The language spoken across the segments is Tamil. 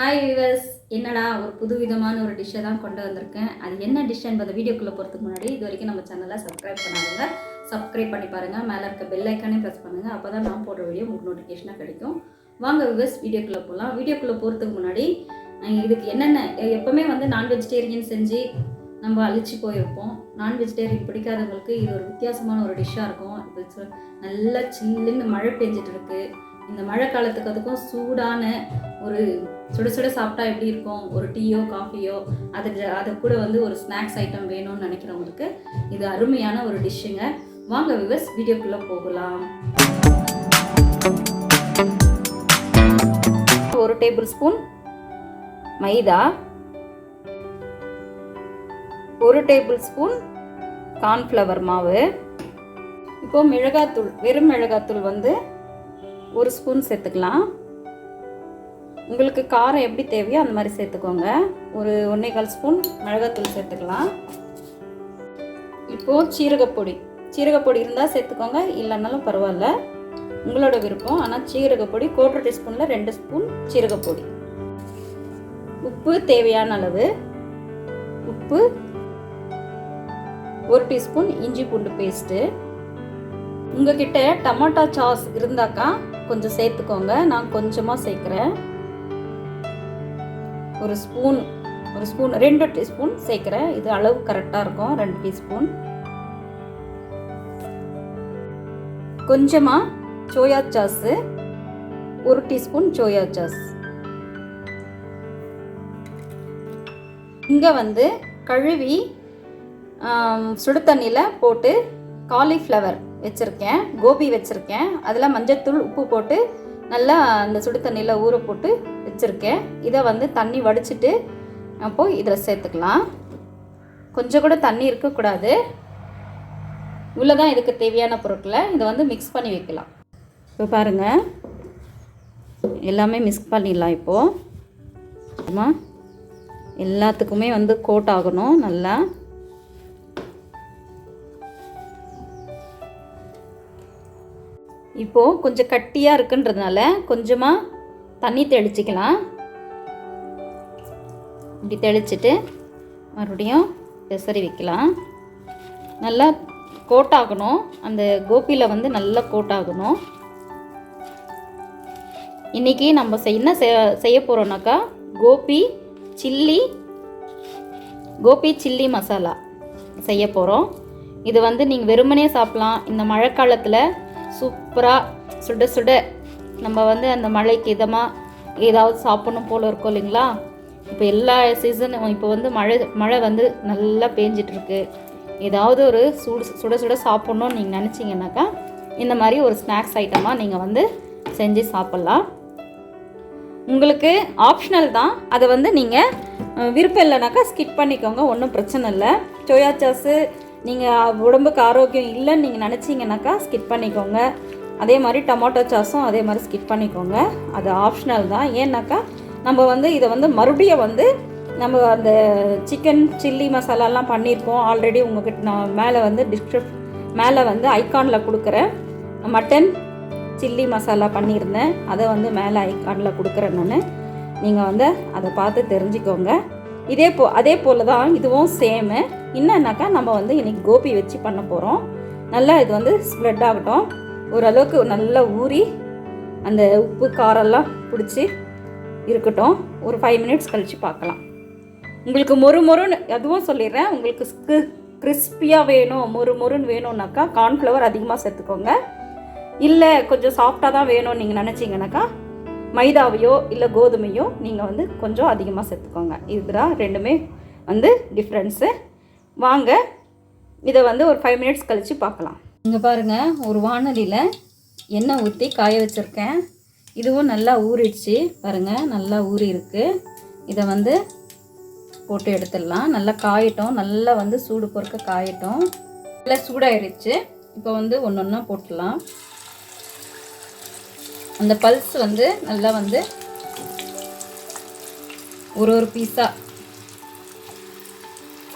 ஹாய் விவர்ஸ் என்னடா ஒரு புது விதமான ஒரு டிஷ்ஷை தான் கொண்டு வந்திருக்கேன். அது என்ன டிஷ் என்பதை வீடியோக்குள்ளே போகிறதுக்கு முன்னாடி இது வரைக்கும் நம்ம சேனலை சப்ஸ்கிரைப் பண்ணாதுங்க சப்ஸ்கிரைப் பண்ணி பாருங்கள் மேலே இருக்க பெல் ஐக்கானே ப்ரெஸ் பண்ணுங்கள் அப்போ தான் நான் போடுற வீடியோ உங்களுக்கு நோட்டிஃபிகேஷனாக கிடைக்கும். வாங்க விவர்ஸ் வீடியோக்குள்ளே போகலாம் வீடியோக்குள்ளே போகிறதுக்கு முன்னாடி இதுக்கு என்னென்ன எப்போவுமே வந்து நான் வெஜிடேரியன் செஞ்சு நம்ம அழிச்சு போயிருப்போம். நான் வெஜிடேரியன் பிடிக்காதவங்களுக்கு இது ஒரு வித்தியாசமான ஒரு டிஷ்ஷாக இருக்கும். இப்போ நல்லா சில்லுன்னு மழை பெஞ்சிட்டு இருக்கு. இந்த மழை காலத்துக்கு அதுக்கும் சூடான ஒரு சுட சுட சாப்பிட்டா எப்படி இருக்கும்? ஒரு டீயோ காஃபியோ? அது அது கூட வந்து ஒரு ஸ்நாக்ஸ் ஐட்டம் வேணும்னு நினைக்கிறவங்களுக்கு இது அருமையான ஒரு டிஷ்ஷுங்க. வாங்க விவஸ் வீடியோக்குள்ளே போகலாம். ஒரு டேபிள் ஸ்பூன் மைதா. ஒரு டேபிள் ஸ்பூன் கார்ன்ஃப்ளவர் மாவு. இப்போது மிளகாத்தூள் வெறும் மிளகாத்தூள் வந்து ஒரு ஸ்பூன் சேர்த்துக்கலாம். உங்களுக்கு காரம் எப்படி தேவையோ அந்த மாதிரி சேர்த்துக்கோங்க. ஒரு ஒன்றே கால் ஸ்பூன் மிளகாத்தூள் சேர்த்துக்கலாம். இப்போது சீரகப்பொடி சீரகப்பொடி இருந்தால் சேர்த்துக்கோங்க இல்லைன்னாலும் பரவாயில்ல. உங்களோட விருப்பம் ஆனால் சீரகப்பொடி கோட்டர் டீஸ்பூனில் ரெண்டு ஸ்பூன் சீரகப்பொடி உப்பு தேவையான அளவு. உப்பு ஒரு டீஸ்பூன் இஞ்சி பூண்டு பேஸ்ட்டு. உங்ககிட்ட டமாட்டா சாஸ் இருந்தாக்கா கொஞ்சம் சேர்த்துக்கோங்க நான் கொஞ்சமாக சேர்க்குறேன். ஒரு ஸ்பூன் ஒரு ஸ்பூன் ரெண்டு டீஸ்பூன் சேர்க்குறேன். இது அளவு கரெக்டாக இருக்கும். ரெண்டு டீஸ்பூன். கொஞ்சமாக சோயா சாஸு ஒரு டீஸ்பூன் சோயா சாஸ் இங்கே வந்து கழுவி சுடு தண்ணியில் போட்டு காலிஃப்ளவர் வச்சுருக்கேன். கோபி வச்சுருக்கேன். அதில் மஞ்சத்தூள் உப்பு போட்டு நல்லா அந்த சுடு தண்ணியில் ஊற போட்டு வச்சுருக்கேன். இதை வந்து தண்ணி வடிச்சிட்டு அப்போது இதில் சேர்த்துக்கலாம். கொஞ்சம் கூட தண்ணி இருக்கக்கூடாது. இவ்வளோ தான் இதுக்கு தேவையான பொருட்களை இதை வந்து மிக்ஸ் பண்ணி வைக்கலாம். இப்போ பாருங்கள் எல்லாமே மிக்ஸ் பண்ணிடலாம் இப்போது ஆமாம் எல்லாத்துக்குமே வந்து கோட் ஆகணும் நல்லா. இப்போது கொஞ்சம் கட்டியாக இருக்குன்றதுனால கொஞ்சமாக தண்ணி தெளிச்சிக்கலாம். இப்படி தெளிச்சிட்டு மறுபடியும் பெசரி வைக்கலாம். நல்லா கோட் ஆகணும் அந்த கோபியில் வந்து நல்லா கோட் ஆகணும் இன்றைக்கி நம்ம செய்- என்ன செய்ய செய்ய போகிறோம்னாக்கா கோபி சில்லி கோபி சில்லி மசாலா செய்ய போகிறோம் இது வந்து நீங்கள் வெறுமனே சாப்பிட்லாம். இந்த மழை காலத்தில் சூப்பராக சுட சுட நம்ம வந்து அந்த மழைக்கு இதமாக ஏதாவது சாப்பிடணும் போல் இருக்கும் இல்லைங்களா? இப்போ எல்லா சீசனும் இப்போ வந்து மழை மழை வந்து நல்லா பேஞ்சிட்ருக்கு ஏதாவது ஒரு சுடு சுட சுட சாப்பிட்ணுன்னு நீங்கள் நினச்சிங்கனாக்கா இந்த மாதிரி ஒரு ஸ்நாக்ஸ் ஐட்டமாக நீங்கள் வந்து செஞ்சு சாப்பிட்லாம். உங்களுக்கு ஆப்ஷனல் தான். அதை வந்து நீங்கள் விருப்பம் இல்லைனாக்கா ஸ்கிப் பண்ணிக்கோங்க. ஒன்றும் பிரச்சனை இல்லை. சோயா சாஸு நீங்கள் உடம்புக்கு ஆரோக்கியம் இல்லைன்னு நீங்கள் நினச்சிங்கனாக்கா ஸ்கிப் பண்ணிக்கோங்க. அதே மாதிரி டொமேட்டோ சாஸும் அதே மாதிரி ஸ்கிப் பண்ணிக்கோங்க. அது ஆப்ஷனல் தான். ஏன்னாக்கா நம்ம வந்து இதை வந்து மறுபடியும் வந்து நம்ம அந்த சிக்கன் சில்லி மசாலாலாம் பண்ணியிருக்கோம் ஆல்ரெடி உங்ககிட்ட நான் மேலே வந்து டிஸ்கிரிப் மேலே வந்து ஐக்கானில் கொடுக்குறேன் மட்டன் சில்லி மசாலா பண்ணியிருந்தேன். அதை வந்து மேலே ஐக்கானில் கொடுக்குறேன் நான். நீங்கள் வந்து அதை பார்த்து தெரிஞ்சுக்கோங்க. இதே போ அதே போல் தான் இதுவும் சேமு என்னன்னாக்கா நம்ம வந்து இன்றைக்கி கோபி வச்சு பண்ண போகிறோம் நல்லா இது வந்து ஸ்ப்ரெட் ஆகட்டும். ஓரளவுக்கு நல்லா ஊறி அந்த உப்பு காரெல்லாம் பிடிச்சி இருக்கட்டும். ஒரு ஃபைவ் மினிட்ஸ் கழித்து பார்க்கலாம். உங்களுக்கு மொறு மொறுன்னு அதுவும் சொல்லிடுறேன். உங்களுக்கு கிறிஸ்பியாக வேணும் மொறு மொறுன்னு வேணும்னாக்கா கார்ன்ஃப்ளவர் அதிகமாக சேர்த்துக்கோங்க. இல்லை கொஞ்சம் சாஃப்டாக தான் வேணும்னு நீங்கள் நினச்சிங்கனாக்கா மைதாவையோ இல்லை கோதுமையோ நீங்கள் வந்து கொஞ்சம் அதிகமாக சேர்த்துக்கோங்க. இதுதான் ரெண்டுமே வந்து டிஃப்ரென்ஸு வாங்க இதை வந்து ஒரு ஃபைவ் மினிட்ஸ் கழித்து பார்க்கலாம். இங்கே பாருங்கள் ஒரு வானொலியில் எண்ணெய் ஊற்றி காய வச்சுருக்கேன். இதுவும் நல்லா ஊறிடுச்சு. பாருங்கள் நல்லா ஊறி இருக்குது இதை வந்து போட்டு எடுத்துடலாம். நல்லா காயட்டும். நல்லா வந்து சூடு பொறுக்க காயட்டும். நல்லா சூடாயிருச்சு. இப்போ வந்து ஒன்று ஒன்றா போட்டுடலாம். அந்த பல்ஸ் வந்து நல்லா வந்து ஒரு ஒரு பீஸாக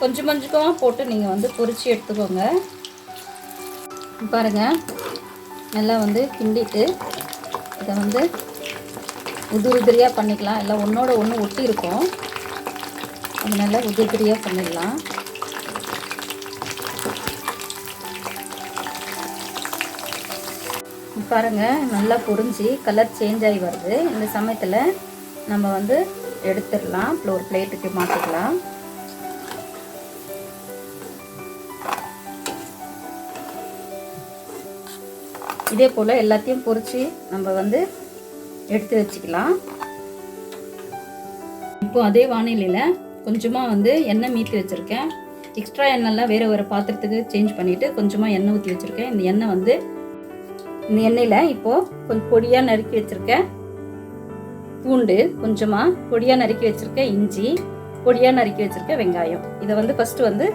கொஞ்சம் கொஞ்சமாக போட்டு நீங்கள் வந்து பொறிச்சு எடுத்துக்கோங்க. பாருங்கள் நல்லா வந்து கிண்டிட்டு இதை வந்து உதிரி உதிரியாக பண்ணிக்கலாம். எல்லாம் ஒன்றோட ஒன்று ஒட்டி இருக்கும். நல்லா உதிரி உதிரியாக பண்ணிடலாம். பாருங்கள் நல்லா பொறிஞ்சி கலர் சேஞ்ச் ஆகி வருது. இந்த சமயத்தில் நம்ம வந்து எடுத்துடலாம். ஒரு பிளேட்டுக்கு மாற்றிக்கலாம் இதே போல் எல்லாத்தையும் பொறிச்சு நம்ம வந்து எடுத்து வச்சுக்கலாம். இப்போ அதே வானிலையில் கொஞ்சமாக வந்து எண்ணெய் மீட்டி வச்சுருக்கேன். எக்ஸ்ட்ரா எண்ணெய்லாம் வேறு ஒரு பாத்திரத்துக்கு சேஞ்ச் பண்ணிவிட்டு கொஞ்சமாக எண்ணெய் ஊற்றி வச்சுருக்கேன். இந்த எண்ணெய் வந்து இந்த எண்ணெயில் இப்போது கொஞ்சம் பொடியாக நறுக்கி வச்சுருக்கேன். பூண்டு கொஞ்சமாக பொடியாக நறுக்கி வச்சுருக்கேன். இஞ்சி பொடியாக நறுக்கி வச்சுருக்கேன். வெங்காயம். இதை வந்து ஃபஸ்ட்டு வந்து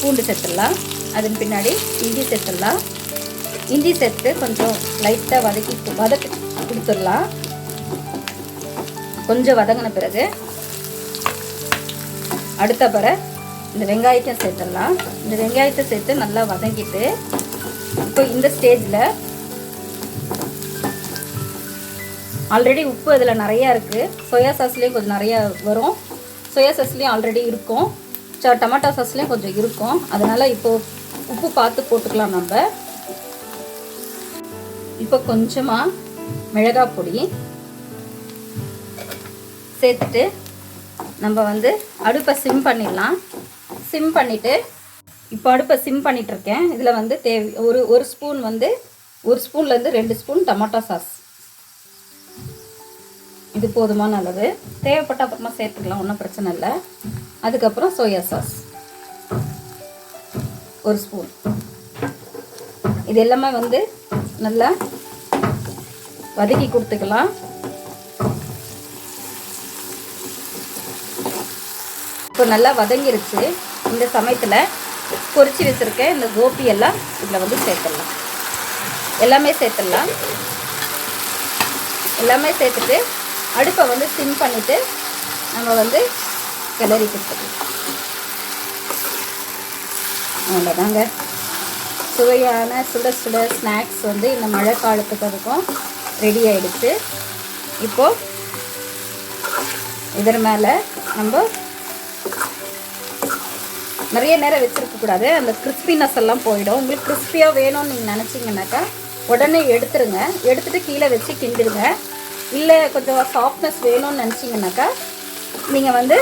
பூண்டு சேர்த்துடலாம். அதன் பின்னாடி இஞ்சி சேர்த்துடலாம். இஞ்சி சேர்த்து கொஞ்சம் லைட்டாக வதக்கி வதக்கி கொடுத்துடலாம். கொஞ்சம் வதங்கின பிறகு அடுத்த பிற இந்த வெங்காயத்தையும் சேர்த்துடலாம். இந்த வெங்காயத்தை சேர்த்து நல்லா வதங்கிட்டு இப்போ இந்த ஸ்டேஜில் ஆல்ரெடி உப்பு அதில் நிறையா இருக்குது சோயா சாஸ்லேயும் கொஞ்சம் நிறையா வரும். சோயா சாஸ்லேயும் ஆல்ரெடி இருக்கும். ச டமாட்டோ சாஸ்லேயும் கொஞ்சம் இருக்கும். அதனால் இப்போது உப்பு பார்த்து போட்டுக்கலாம் நம்ம. இப்போ கொஞ்சமாக மிளகாய் பொடி சேர்த்துட்டு நம்ம வந்து அடுப்பை சிம் பண்ணிடலாம். சிம் பண்ணிவிட்டு இப்போ அடுப்பை சிம் பண்ணிகிட்ருக்கேன் இதில் வந்து தேவை ஒரு ஒரு ஸ்பூன் வந்து ஒரு ஸ்பூன்லேருந்து ரெண்டு ஸ்பூன் டமாட்டோ சாஸ். இது போதுமான அளவு. தேவைப்பட்ட அப்புறமா சேர்த்துக்கலாம் ஒன்றும் பிரச்சனை இல்லை. அதுக்கப்புறம் சோயா சாஸ். ஒரு ஸ்பூன். இது எல்லாமே வந்து நல்லா வதக்கி கொடுத்துக்கலாம். இப்போ நல்லா வதங்கிருச்சு. இந்த சமயத்தில் பொறிச்சு வச்சுருக்க இந்த கோபி எல்லாம் இதில் வந்து சேர்த்துடலாம். எல்லாமே சேர்த்துடலாம். எல்லாமே சேர்த்துட்டு அடுப்பை வந்து சிம் பண்ணிவிட்டு நம்ம வந்து கிளறி கொடுத்துக்கலாம். அவ்வளோதாங்க சுவையான சுட சுட ஸ்நாக்ஸ் வந்து இந்த மழை காலத்துக்கு அதுக்கும் ரெடி ஆகிடுச்சு இப்போது இதன் மேலே நம்ம நிறைய நேரம் வச்சுருக்கக்கூடாது அந்த கிறிஸ்பினஸ் எல்லாம் போயிடும். உங்களுக்கு கிறிஸ்பியாக வேணும்னு நீங்கள் நினச்சிங்கனாக்கா உடனே எடுத்துருங்க. எடுத்துகிட்டு கீழே வச்சு கிண்டிடுங்க. இல்லை கொஞ்சம் சாஃப்ட்னஸ் வேணும்னு நினச்சிங்கனாக்கா நீங்கள் வந்து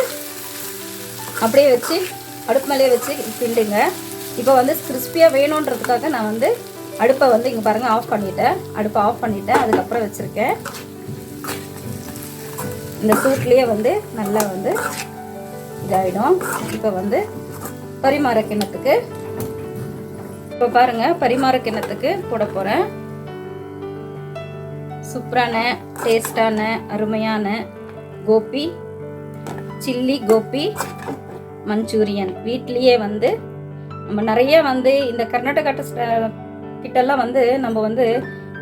அப்படியே வச்சு அடுப்பு மேலேயே வச்சு கிண்டுங்க. இப்போ வந்து கிறிஸ்பியாக வேணுன்றதுக்காக நான் வந்து அடுப்பை வந்து இங்கே பாருங்கள் ஆஃப் பண்ணிட்டேன். அடுப்பை ஆஃப் பண்ணிட்டேன். அதுக்கப்புறம் வச்சுருக்கேன். இந்த சூட்லேயே வந்து நல்லா வந்து இதாகிடும் இப்போ வந்து பரிமாற கிண்ணத்துக்கு இப்போ பாருங்கள் பரிமாற கிண்ணத்துக்கு போட போகிறேன் சூப்பரான டேஸ்டான அருமையான கோபி சில்லி கோபி மஞ்சூரியன். வீட்லேயே வந்து நம்ம நிறைய வந்து இந்த கர்நாடகா கிட்டெல்லாம் வந்து நம்ம வந்து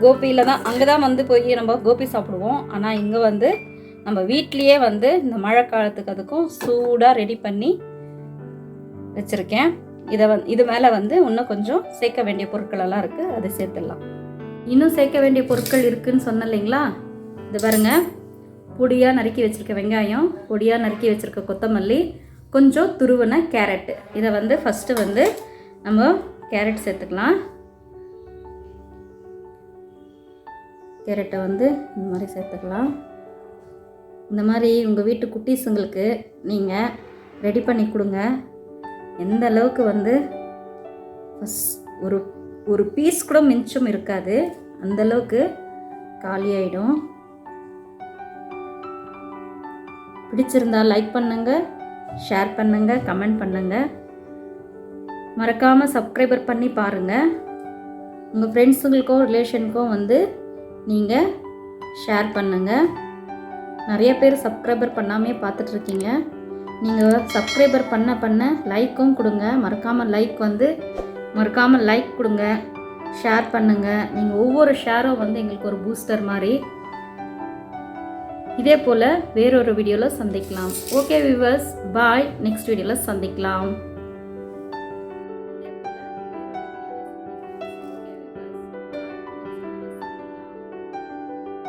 கோபியில் தான் அங்கே தான் வந்து போய் நம்ம கோபி சாப்பிடுவோம். ஆனால் இங்கே வந்து நம்ம வீட்லேயே வந்து இந்த மழை காலத்துக்கு அதுக்கும் சூடாக ரெடி பண்ணி வச்சுருக்கேன். இதை வந் இது மேலே வந்து இன்னும் கொஞ்சம் சேர்க்க வேண்டிய பொருட்களெல்லாம் இருக்குது அதை சேர்த்துடலாம். இன்னும் சேர்க்க வேண்டிய பொருட்கள் இருக்குதுன்னு சொன்ன இல்லைங்களா? இது பாருங்க. பொடியாக நறுக்கி வச்சுருக்க வெங்காயம் பொடியாக நறுக்கி வச்சுருக்க கொத்தமல்லி கொஞ்சம் துருவன கேரட்டு இதை வந்து ஃபஸ்ட்டு வந்து நம்ம கேரட் சேர்த்துக்கலாம். கேரட்டை வந்து இந்த மாதிரி சேர்த்துக்கலாம். இந்த மாதிரி உங்கள் வீட்டு குட்டீஸுங்களுக்கு நீங்கள் ரெடி பண்ணி கொடுங்க. எந்த அளவுக்கு வந்து ஃபஸ்ட் ஒரு ஒரு பீஸ் கூட மிஞ்சம் இருக்காது. அந்தளவுக்கு காலியாயிடும் பிடிச்சிருந்தா லைக் பண்ணுங்கள் ஷேர் பண்ணுங்கள் கமெண்ட் பண்ணுங்கள் மறக்காமல் சப்ஸ்கிரைபர் பண்ணி பாருங்கள் உங்கள் ஃப்ரெண்ட்ஸுங்களுக்கும் ரிலேஷனுக்கும் வந்து நீங்கள் ஷேர் பண்ணுங்கள் நிறைய பேர் சப்ஸ்கிரைபர் பண்ணாமே பார்த்துட்ருக்கீங்க. நீங்கள் சப்ஸ்கிரைபர் பண்ண பண்ண லைக்கும் கொடுங்க. மறக்காமல் லைக் வந்து மறக்காமல் லைக் கொடுங்க. ஷேர் பண்ணுங்கள் நீங்கள் ஒவ்வொரு ஷேரும் வந்து எங்களுக்கு ஒரு பூஸ்டர் மாதிரி இதே போல் வேறொரு வீடியோவில் சந்திக்கலாம். ஓகே விவர்ஸ் பாய் நெக்ஸ்ட் வீடியோவில் சந்திக்கலாம்.